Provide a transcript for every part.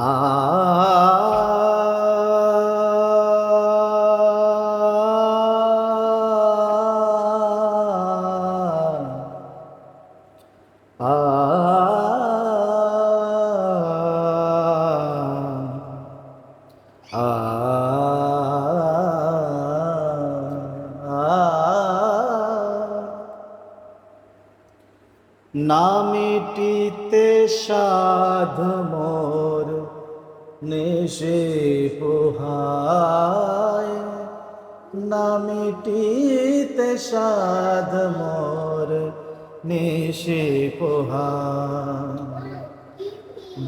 আ নামিটিতে সাধ মোর নেশে পোহায়। নামিটিতে সাধ মোর নেশে পোহায়।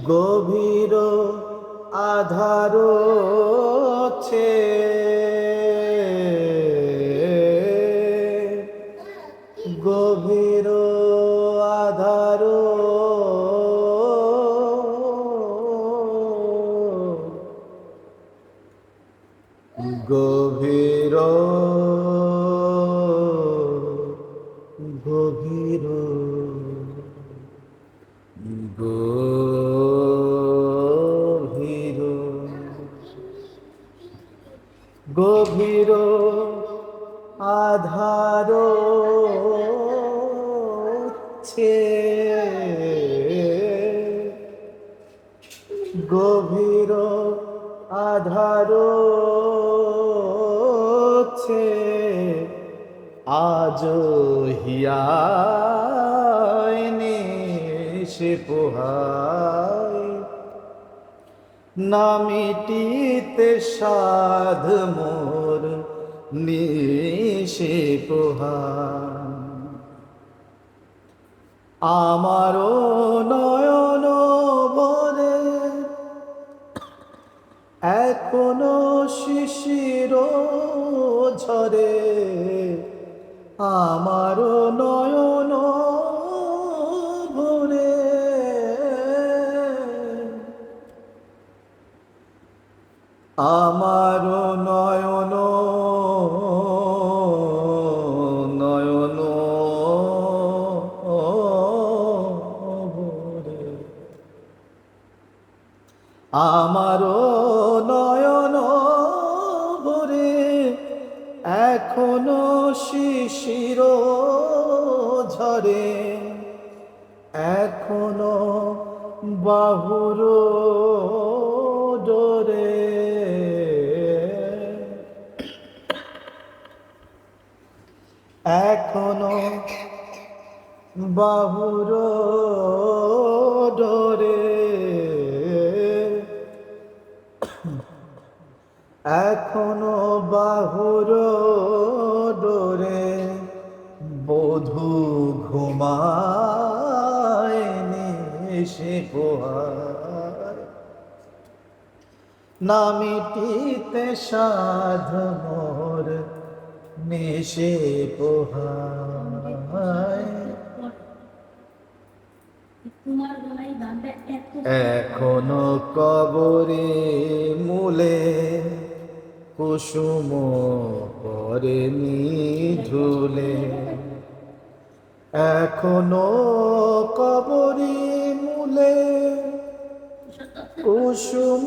গভীর আধার ছে গভীর গভীর গভীর। গভীর গভীর আধার ছে গভীর আধার ছে আজ হিয়ায়নি সে পোহায়। নামিটিতে সাধ মোর নিশে আমারও নয়ন বলে এখনও শিশির ঝরে আমারও নয়ন ভরে। আমারও নয়ন নয়ন ভরে। শিশির ঝরে এখনও বাহুর ডোরে। এখনও বাহুর ডোরে। এখনও বাহুর ডোরে বধু ঘুমায়নি সে পোহার নামিটিতে সাধ মোর নিশে পোহায় এখনও কবরে মূলে কুসুম পরেনি ঝুলে এখনও কবরে মূলে কুসুম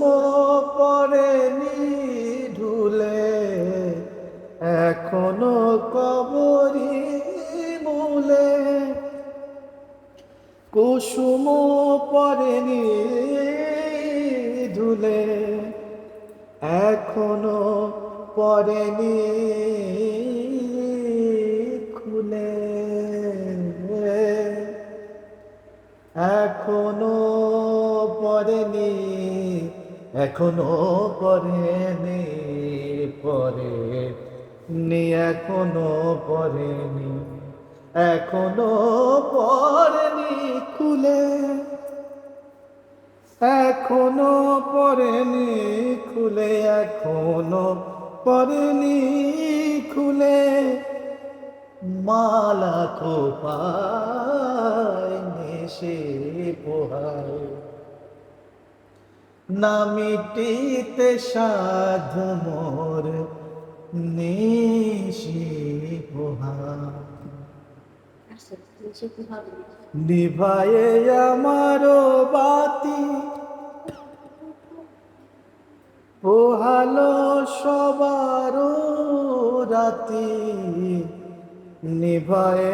পরেনি ঢুলে এখনও কবরি মূলে কুসুম পরেনি ধুলে এখনও পরেনি খুলে এখনও পরেনি এখনও পরেনি পরে নি এখনও পরেনি এখনও পরেনি খুলে এখনও পরেনি খুলে, এখনও পরেনি খুলে। মালা খোপায় সে পোহায়। নামিটিতে সাধ মোর নিশি পোহায়। নিভায়ে আমারও বাতি। পোহালো সবারও রাতি। নিভায়ে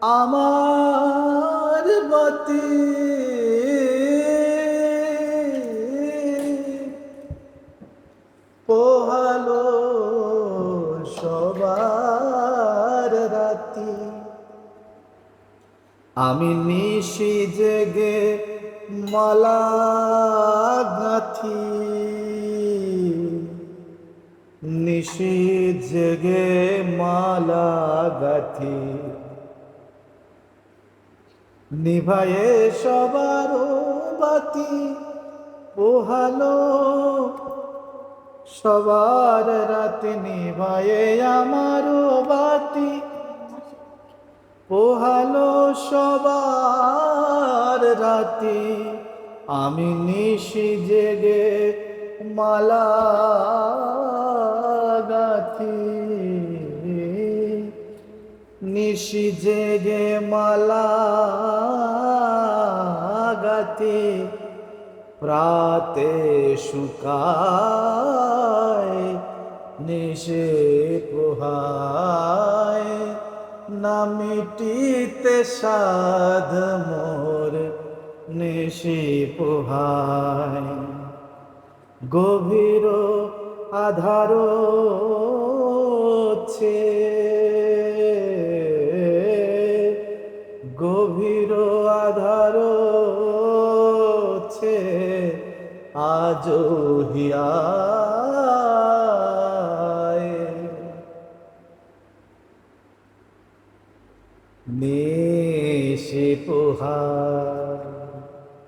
আমার বাতি। আমি নিশি জেগে মালা নিশি জেগে মালা নিভায়ে সবার বাতি পোহালো সবার রাতে নিভায়ে আমারও বাতি। পোহালো সবার রাতি আমি নিশি জেগে মালা গাথি। নিশি জেগে মালা গাথি। প্রাতে শুকায় নিশে পোহায় না মিটিতে সাধ মোর নিশি পোহায় গভীর আধার গভীর আধার আজ হিয়ায় নিশি পোহায়